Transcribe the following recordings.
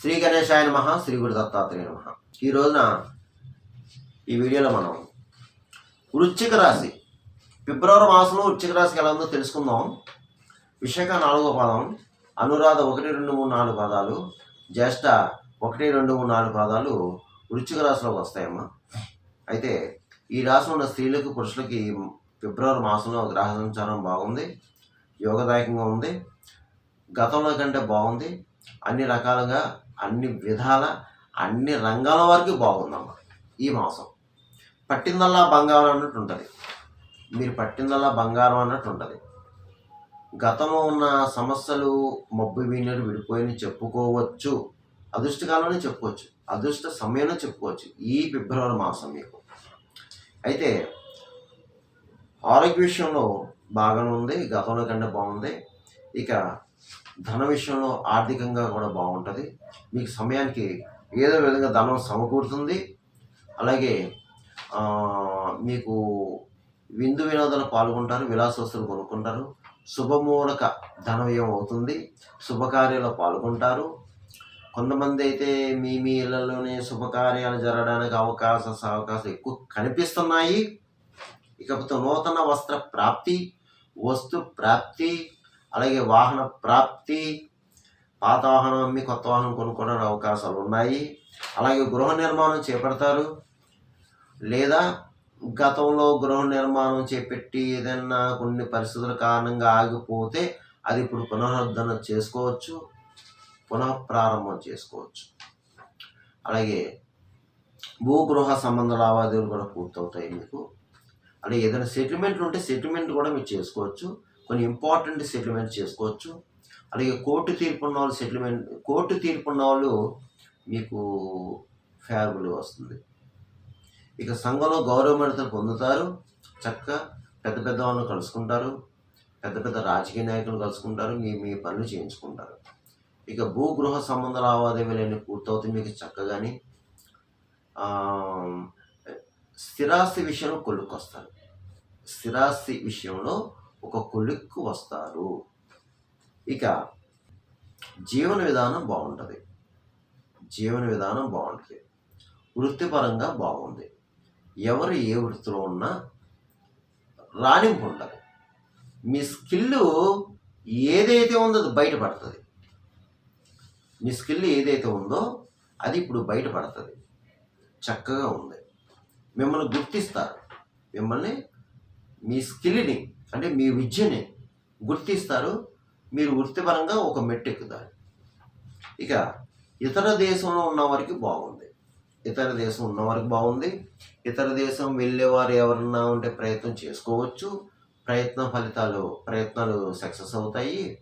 శ్రీ గణేశాయ నమ శ్రీ గురు దత్తాత్రేయ నమ. ఈ రోజున ఈ వీడియోలో మనం వృశ్చిక రాశి. ఫిబ్రవరి మాసంలో వృశ్చిక రాశికి ఎలా ఉందో తెలుసుకుందాం. విశాఖ నాలుగో పాదం అనురాధ ఒకటి రెండు మూడు నాలుగు పాదాలు జ్యేష్ఠ ఒకటి రెండు మూడు నాలుగు పాదాలు వృశ్చిక రాశిలోకి వస్తాయమ్మా. అయితే ఈ రాశిలో ఉన్న స్త్రీలకు పురుషులకి ఫిబ్రవరి మాసంలో గ్రహ సంచారం బాగుంది. యోగదాయకంగా ఉంది. గతంలో కంటే బాగుంది. అన్ని రకాలుగా అన్ని విధాల అన్ని రంగాల వరకు బాగుందమ్మా ఈ మాసం. పట్టిందల్లా బంగారం అన్నట్టు ఉంటుంది. మీరు పట్టిందల్లా బంగారం అన్నట్టు ఉంటుంది. గతంలో ఉన్న సమస్యలు మబ్బు వీణులు విడిపోయి చెప్పుకోవచ్చు. అదృష్టకాలంలో చెప్పుకోవచ్చు. అదృష్ట సమయంలో చెప్పుకోవచ్చు. ఈ ఫిబ్రవరి మాసం మీకు. అయితే ఆరోగ్య విషయంలో బాగానే ఉంది. గతంలో కంటే బాగుంది. ఇక ధన విషయంలో ఆర్థికంగా కూడా బాగుంటుంది. మీకు సమయానికి ఏదో విధంగా ధనం సమకూరుతుంది. అలాగే మీకు విందు వినోదాలు పాల్గొంటారు విలాసస్తులు కొనుక్కుంటారు. శుభమూలక ధనవ్యం అవుతుంది. శుభకార్యాలు పాల్గొంటారు. కొంతమంది అయితే మీ మీ ఇళ్ళలోనే శుభకార్యాలు జరగడానికి అవకాశ అవకాశాలు ఎక్కువ కనిపిస్తున్నాయి. ఇకపోతే నూతన వస్త్ర ప్రాప్తి వస్తు ప్రాప్తి అలాగే వాహన ప్రాప్తి పాత వాహనం అమ్మి కొత్త వాహనం కొనుక్కోవడానికి అవకాశాలు ఉన్నాయి. అలాగే గృహ నిర్మాణం చేపడతారు. లేదా గతంలో గృహ నిర్మాణం చేపెట్టి ఏదైనా కొన్ని పరిస్థితుల కారణంగా ఆగిపోతే అది ఇప్పుడు పునరుద్ధరణ చేసుకోవచ్చు. పునః ప్రారంభం చేసుకోవచ్చు. అలాగే భూగృహ సంబంధ లావాదేవీలు కూడా పూర్తవుతాయి మీకు. అలాగే ఏదైనా సెటిల్మెంట్లు ఉంటే సెటిల్మెంట్ కూడా మీరు చేసుకోవచ్చు. కొన్ని ఇంపార్టెంట్ సెటిల్మెంట్ చేసుకోవచ్చు. అలాగే కోర్టు తీర్పు ఉన్న వాళ్ళు సెటిల్మెంట్ కోర్టు తీర్పు ఉన్న వాళ్ళు మీకు ఫేవరబుల్ వస్తుంది. ఇక సంఘంలో గౌరవ పొందుతారు. చక్కగా పెద్ద పెద్ద వాళ్ళని కలుసుకుంటారు. పెద్ద పెద్ద రాజకీయ నాయకులు కలుసుకుంటారు. మీ మీ పనులు చేయించుకుంటారు. ఇక భూగృహ సంబంధ లావాదేవీలన్నీ పూర్తవుతాయి మీకు చక్కగాని. స్థిరాస్తి విషయంలో కొలుక్కు వస్తారు స్థిరాస్తి విషయంలో ఒక కొలుక్కు వస్తారు ఇక జీవన విధానం బాగుంటుంది. జీవన విధానం బాగుంటుంది వృత్తిపరంగా బాగుంది. ఎవరు ఏ వృత్తిలో ఉన్నా రాణింపు ఉంటుంది మీ స్కిల్ ఏదైతే ఉందో అది బయటపడుతుంది మీ స్కిల్ ఏదైతే ఉందో అది ఇప్పుడు బయటపడుతుంది చక్కగా ఉంది. మిమ్మల్ని గుర్తిస్తారు. మిమ్మల్ని మీ స్కిల్ని అంటే మీ విద్యని గుర్తిస్తారు. మీరు వృత్తిపరంగా ఒక మెట్టు ఎక్కుతారు ఇక ఇతర దేశంలో ఉన్న వారికి బాగుంది. ఇతర దేశం ఉన్న వారికి బాగుంది. ఇతర దేశం వెళ్ళేవారు ఎవరన్నా ఉంటే ప్రయత్నం చేసుకోవచ్చు. ప్రయత్న ఫలితాలు ప్రయత్నాలు సక్సెస్ అవుతాయి.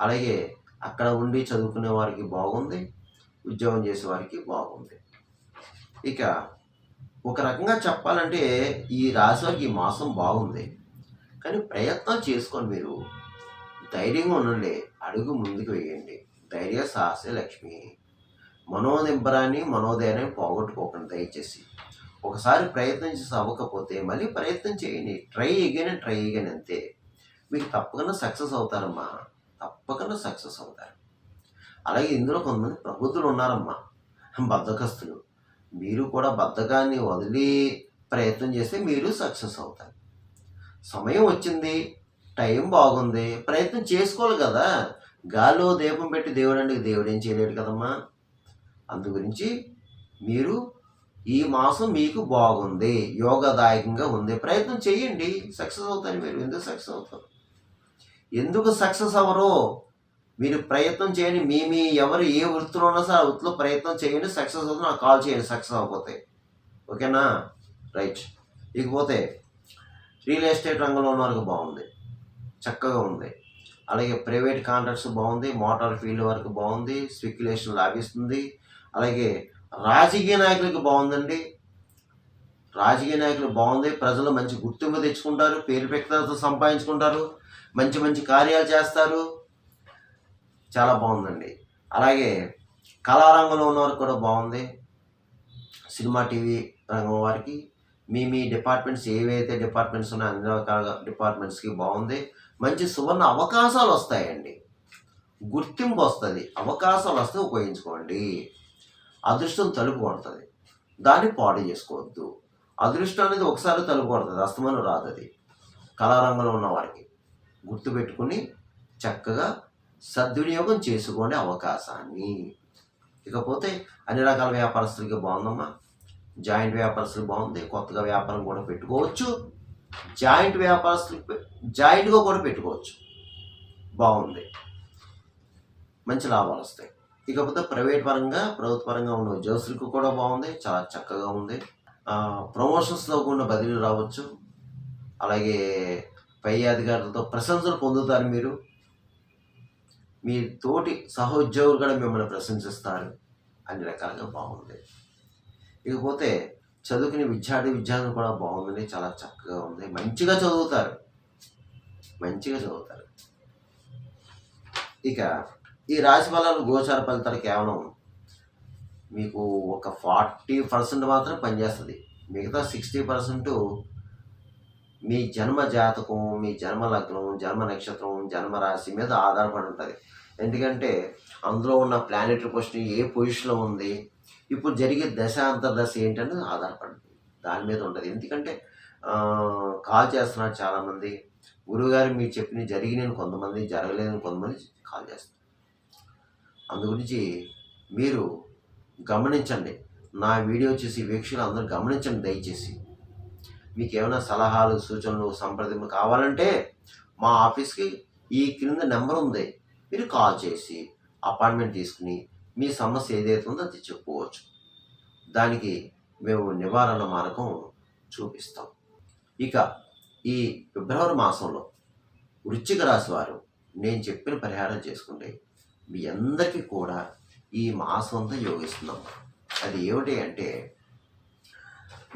అలాగే అక్కడ ఉండి చదువుకునే వారికి బాగుంది. ఉద్యోగం చేసే వారికి బాగుంది. ఇక ఒక రకంగా చెప్పాలంటే ఈ రాశి వారికి ఈ మాసం బాగుంది. కానీ ప్రయత్నం చేసుకొని మీరు. ధైర్యంగా ఉండండి. అడుగు ముందుకు వేయండి. ధైర్య సాహసే లక్ష్మి. మనోనింబరాన్ని మనోధైర్యం పోగొట్టుకోకండి దయచేసి. ఒకసారి ప్రయత్నం చేసి అవ్వకపోతే మళ్ళీ ప్రయత్నం చేయండి. ట్రై అగైన్ ట్రై అగైన్ అంతే. మీకు తప్పకుండా సక్సెస్ అవుతారమ్మా. తప్పకుండా సక్సెస్ అవుతారు. అలాగే ఇందులో కొంతమంది ప్రబుద్ధులు ఉన్నారమ్మా. బద్ధకస్తులు. మీరు కూడా బద్ధకాన్ని వదిలి ప్రయత్నం చేస్తే మీరు సక్సెస్ అవుతారు. సమయం వచ్చింది టైం బాగుంది ప్రయత్నం చేసుకోవాలి కదా. గాల్లో దీపం పెట్టి దేవుడు దేవుడు ఏం చేయలేడు కదమ్మా. అందు గురించి మీరు ఈ మాసం మీకు బాగుంది యోగదాయకంగా ఉంది. ప్రయత్నం చేయండి సక్సెస్ అవుతారు మీరు. ఎందుకు సక్సెస్ అవుతారు? ఎందుకు సక్సెస్ అవ్వరు? మీరు ప్రయత్నం చేయండి. మీ మీ ఎవరు ఏ వృత్తిలో ఉన్నా సరే ఆ వృత్తిలో ప్రయత్నం చేయండి సక్సెస్ అవుతుంది నాకు కాల్ చేయండి సక్సెస్ అవ్వకపోతే. ఓకేనా? రైట్. ఇకపోతే రియల్ ఎస్టేట్ రంగంలో ఉన్న వరకు బాగుంది. చక్కగా ఉంది. అలాగే ప్రైవేట్ కాంట్రాక్ట్స్ బాగుంది మోటార్ ఫీల్డ్ వరకు బాగుంది స్పెక్యులేషన్ లాభిస్తుంది. అలాగే రాజకీయ నాయకులకు బాగుందండి. రాజకీయ నాయకులు బాగుంది ప్రజలు మంచి గుర్తింపు తెచ్చుకుంటారు పేరు ప్రఖ్యాతలు సంపాదించుకుంటారు మంచి మంచి కార్యాలు చేస్తారు. చాలా బాగుందండి. అలాగే కళారంగంలో ఉన్నవారికి కూడా బాగుంది. సినిమా టీవీ రంగం వారికి మీ మీ డిపార్ట్మెంట్స్ ఏవైతే డిపార్ట్మెంట్స్ ఉన్నాయో అన్ని రకాల డిపార్ట్మెంట్స్కి బాగుంది. మంచి సువర్ణ అవకాశాలు వస్తాయండి. గుర్తింపు వస్తుంది అవకాశాలు వస్తే ఉపయోగించుకోండి. అదృష్టం తలుపు కొడుతుంది. దాన్ని పాడు చేసుకోవద్దు. అదృష్టం అనేది ఒకసారి తలుపు కొడుతుంది. అస్తమానం రాదు అది కళారంగంలో ఉన్న వారికి గుర్తుపెట్టుకుని చక్కగా సద్వినియోగం చేసుకునే అవకాశాన్ని. ఇకపోతే అన్ని రకాల వ్యాపారస్తులకి బాగుందమ్మా. జాయింట్ వ్యాపారస్తులు బాగుంది. కొత్తగా వ్యాపారం కూడా పెట్టుకోవచ్చు. జాయింట్ వ్యాపారస్తులు జాయింట్గా కూడా పెట్టుకోవచ్చు. బాగుంది. మంచి లాభాలు వస్తాయి. ఇకపోతే ప్రైవేట్ పరంగా ప్రభుత్వ పరంగా ఉన్న ఉద్యోగస్తులకు కూడా బాగుంది. చాలా చక్కగా ఉంది. ప్రమోషన్స్లో కూడా బదిలీ రావచ్చు. అలాగే పై అధికారులతో ప్రశంసలు పొందుతారు మీరు. మీ తోటి సహోద్యోగులు కూడా మిమ్మల్ని ప్రశంసిస్తారు. అన్ని రకాలుగా బాగుంది. ఇకపోతే చదువుకునే విద్యార్థి విద్యార్థులు కూడా బాగుంది చాలా చక్కగా ఉంది. మంచిగా చదువుతారు. మంచిగా చదువుతారు. ఇక ఈ రాశి ఫలాలు గోచార ఫలితాలు కేవలం మీకు ఒక ఫార్టీ పర్సెంట్ మాత్రం పనిచేస్తుంది. మిగతా సిక్స్టీ పర్సెంట్ మీ జన్మ జాతకం మీ జన్మ లగ్నం జన్మ నక్షత్రం జన్మ రాశి మీద ఆధారపడి ఉంటుంది. ఎందుకంటే అందులో ఉన్న ప్లానెటరీ పొజిషన్ ఏ పొజిషన్లో ఉంది? ఇప్పుడు జరిగే దశ అంతర్దశ ఏంటనేది ఆధారపడింది. దాని మీద ఉంటుంది ఎందుకంటే కాల్ చేస్తున్నారు చాలామంది. గురువుగారు మీరు చెప్పిన జరిగిన కొంతమంది జరగలేదని కొంతమంది కాల్ చేస్తారు. అందు గురించి మీరు గమనించండి. నా వీడియో చూసి వీక్షకులు అందరూ గమనించండి దయచేసి. మీకు ఏమైనా సలహాలు సూచనలు సంప్రదింపులు కావాలంటే మా ఆఫీస్కి ఈ క్రింద నెంబర్ ఉంది. మీరు కాల్ చేసి అపాయింట్మెంట్ తీసుకుని మీ సమస్య ఏదైతే ఉందో అది చెప్పుకోవచ్చు దానికి మేము నివారణ మార్గం చూపిస్తాం. ఇక ఈ ఫిబ్రవరి మాసంలో వృశ్చిక రాశి వారు నేను చెప్పిన పరిహారం చేసుకుంటే మీ అందరికీ కూడా ఈ మాసం అంతా యోగిస్తున్నాం. అది ఏమిటి అంటే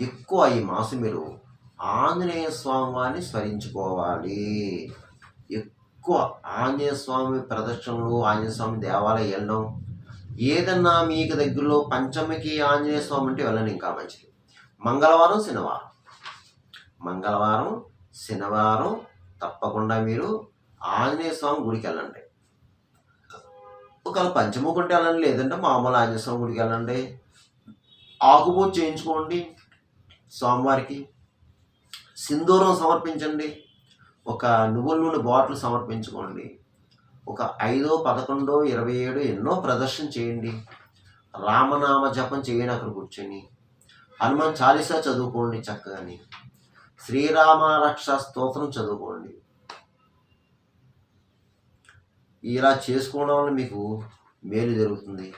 ఎక్కువ ఈ మాసం మీరు ఆంజనేయ స్వామివారిని స్మరించుకోవాలి. ఎక్కువ ఆంజనేయ స్వామి ప్రదర్శనలు ఆంజనేయ స్వామి దేవాలయం వెళ్ళడం ఏదన్నా మీకు దగ్గరలో పంచమికి ఆంజనేయ స్వామి అంటే వెళ్ళండి ఇంకా మంచిది. మంగళవారం శనివారం. మంగళవారం శనివారం తప్పకుండా మీరు ఆంజనేయ స్వామి గుడికి వెళ్ళండి. ఒకవేళ పంచముకుంటే వెళ్ళండి లేదంటే మామూలు ఆంజనేయ స్వామి గుడికి వెళ్ళండి. ఆకుపూజ చేయించుకోండి స్వామివారికి. సింధూరం సమర్పించండి. ఒక నువ్వుల నూనె బాటిల్ సమర్పించుకోండి. ఒక ఐదో పదకొండో ఇరవై ఏడు ఎన్నో ప్రదర్శన చేయండి. రామనామ జపం చేయండి అక్కడ కూర్చొని. హనుమాన్ చాలీసా చదువుకోండి చక్కగాని. శ్రీరామ రక్ష స్తోత్రం చదువుకోండి. ఇలా చేసుకోవడం వల్ల మీకు మేలు జరుగుతుంది.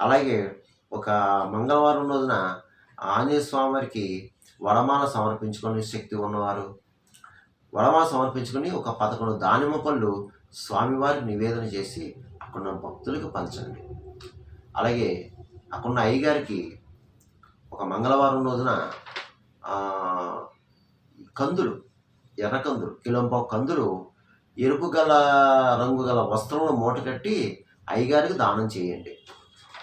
అలాగే ఒక మంగళవారం రోజున ఆంజనేయ స్వామివారికి వడమాల సమర్పించుకొని శక్తి ఉన్నవారు వడమాల సమర్పించుకుని ఒక పదకొండు దానిమ్మ పళ్ళు స్వామివారికి నివేదన చేసి అక్కడున్న భక్తులకు పంచండి. అలాగే అక్కడున్న అయ్యగారికి ఒక మంగళవారం రోజున కందులు ఎర్ర కందులు కిలోంపావు కందులు ఎరుపు గల రంగు గల వస్త్రంలో మూట కట్టి అయ్యగారికి దానం చేయండి.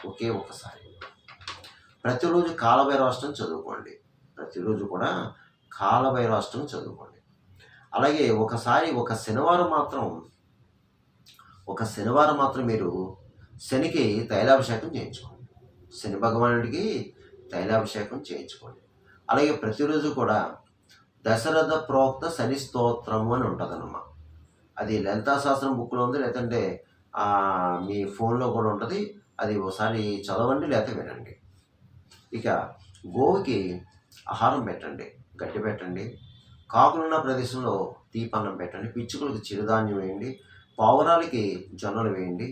ఒకే ఒకసారి ప్రతిరోజు కాలభైరవాష్టం చదువుకోండి. ప్రతిరోజు కూడా కాలభైరవాష్టం చదువుకోండి. అలాగే ఒకసారి ఒక శనివారం మాత్రం ఒక శనివారం మాత్రం మీరు శనికి తైలాభిషేకం చేయించుకోండి. శని భగవానుడికి తైలాభిషేకం చేయించుకోండి. అలాగే ప్రతిరోజు కూడా దశరథ ప్రోక్త శని స్తోత్రము అని ఉంటుందన్నమా అది లలితాశాస్త్రం బుక్లో ఉంది లేదంటే మీ ఫోన్లో కూడా ఉంటుంది. అది ఒకసారి చదవండి లేకపోతే వినండి. ఇక గోవుకి ఆహారం పెట్టండి గడ్డి పెట్టండి. కాకులున్న ప్రదేశంలో తీపన్నం పెట్టండి పిచ్చుకలకు చిరుధాన్యం వేయండి పావురాలకి జొన్నలు వేయండి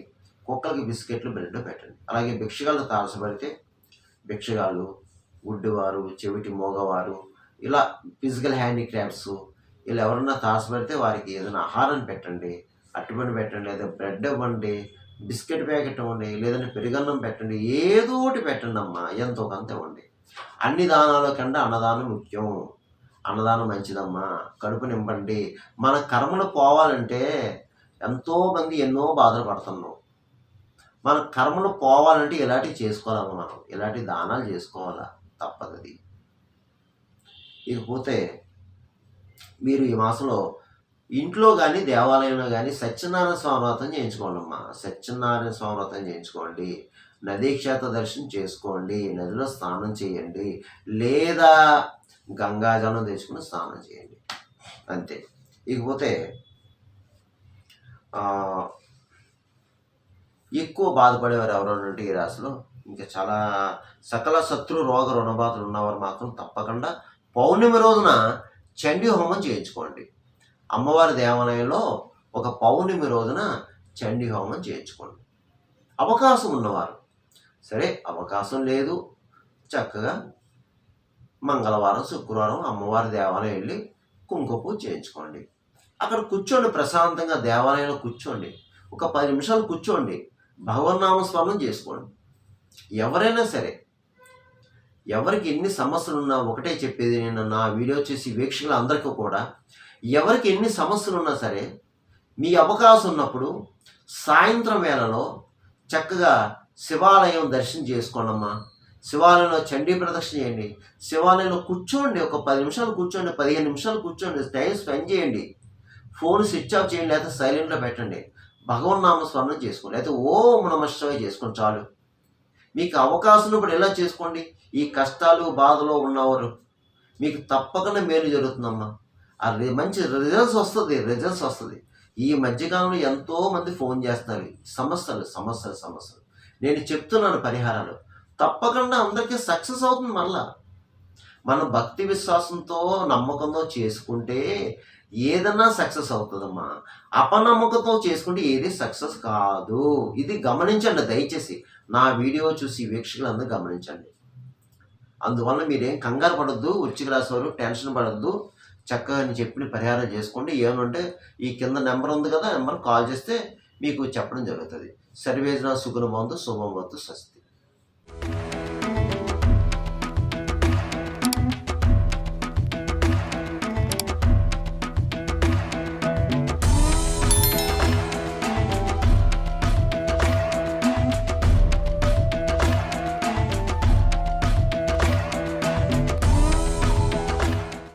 కుక్కలకి బిస్కెట్లు బ్రెడ్ పెట్టండి. అలాగే భిక్షగాళ్ళు తారసపడితే భిక్షగాళ్ళు గుడ్డివారు చెవిటి మోగవారు ఇలా ఫిజికల్ హ్యాండిక్రాఫ్ట్స్ ఇలా ఎవరన్నా తారసపడితే వారికి ఏదైనా ఆహారం పెట్టండి అట్టుబడి పెట్టండి లేదా బ్రెడ్ ఇవ్వండి బిస్కెట్ ప్యాకెట్ ఇవ్వండి లేదంటే పెరుగన్నం పెట్టండి ఏదో ఒకటి పెట్టండి అమ్మా ఎంతో కొంత ఇవ్వండి. అన్ని దానాల కన్నా అన్నదానం ముఖ్యం. అన్నదానం మంచిదమ్మా. కడుపు నింపండి. మన కర్మలు పోవాలంటే ఎంతోమంది ఎన్నో బాధలు పడుతున్నాం. మన కర్మలు పోవాలంటే ఇలాంటివి చేసుకోవాలమ్మా మనం? ఇలాంటి దానాలు చేసుకోవాలా? తప్పదది. ఇకపోతే మీరు ఈ మాసంలో ఇంట్లో కానీ దేవాలయంలో కానీ సత్యనారాయణ స్వామి వ్రతం చేయించుకోండి అమ్మా సత్యనారాయణ స్వామి వ్రతం చేయించుకోండి. నదీ క్షేత్ర దర్శనం చేసుకోండి. నదిలో స్నానం చేయండి. లేదా గంగాజలం తెచ్చుకుని స్నానం చేయండి. అంతే. ఇకపోతే ఎక్కువ బాధపడేవారు ఎవరైనా ఈ రాశిలో? ఇంకా చాలా సకల శత్రు రోగ రుణబాధలు ఉన్నవారు మాత్రం తప్పకుండా పౌర్ణమి రోజున చండీ హోమం చేయించుకోండి. అమ్మవారి దేవాలయంలో ఒక పౌర్ణమి రోజున చండీ హోమం చేయించుకోండి. అవకాశం ఉన్నవారు. సరే అవకాశం లేదు. చక్కగా మంగళవారం శుక్రవారం అమ్మవారి దేవాలయం వెళ్ళి కుంకుమ పూజ చేయించుకోండి. అక్కడ కూర్చోండి ప్రశాంతంగా దేవాలయంలో కూర్చోండి. ఒక పది నిమిషాలు కూర్చోండి. భగవన్నామస్మరణం చేసుకోండి. ఎవరైనా సరే ఎవరికి ఎన్ని సమస్యలు ఉన్నా ఒకటే చెప్పేది నేను నా వీడియో చేసి వీక్షకులు అందరికీ కూడా. ఎవరికి ఎన్ని సమస్యలు ఉన్నా సరే మీ అవకాశం ఉన్నప్పుడు సాయంత్రం వేళలో చక్కగా శివాలయం దర్శనం చేసుకోండమ్మా. శివాలయంలో చండీ ప్రదక్షిణ చేయండి. శివాలయంలో కూర్చోండి. ఒక పది నిమిషాలు కూర్చోండి. పదిహేను నిమిషాలు కూర్చోండి. టైం స్పెండ్ చేయండి. ఫోన్ స్విచ్ ఆఫ్ చేయండి. లేకపోతే సైలెంట్లో పెట్టండి. భగవన్ నామ స్మరణ చేసుకోండి. లేకపోతే ఓం నమ శివాయ చేసుకోండి చాలు. మీకు అవకాశం ఇప్పుడు ఎలా చేసుకోండి? ఈ కష్టాలు బాధలో ఉన్నవారు. మీకు తప్పకుండా మేలు జరుగుతుందమ్మా. అది మంచి రిజల్ట్స్ వస్తుంది. రిజల్ట్స్ వస్తుంది. ఈ మధ్యకాలంలో ఎంతోమంది ఫోన్ చేస్తున్నారు. సమస్యలు సమస్యలు సమస్యలు. నేను చెప్తున్నాను పరిహారాలు. తప్పకుండా అందరికీ సక్సెస్ అవుతుంది మళ్ళా మన భక్తి విశ్వాసంతో నమ్మకంతో చేసుకుంటే ఏదన్నా సక్సెస్ అవుతుందమ్మా. అపనమ్మకంతో చేసుకుంటే ఏది సక్సెస్ కాదు. ఇది గమనించండి దయచేసి. నా వీడియో చూసి వీక్షకులందరూ గమనించండి. అందువల్ల మీరేం కంగారు పడద్దు వృచ్చిక రాశి వారు టెన్షన్ పడద్దు. చక్కగా నేను చెప్పిన పరిహారం చేసుకోండి. ఏమంటే ఈ కింద నెంబర్ ఉంది కదా నెంబర్ కాల్ చేస్తే మీకు చెప్పడం జరుగుతుంది. సర్వేజన సుగుణ బంధు స్వస్తి. Thank you.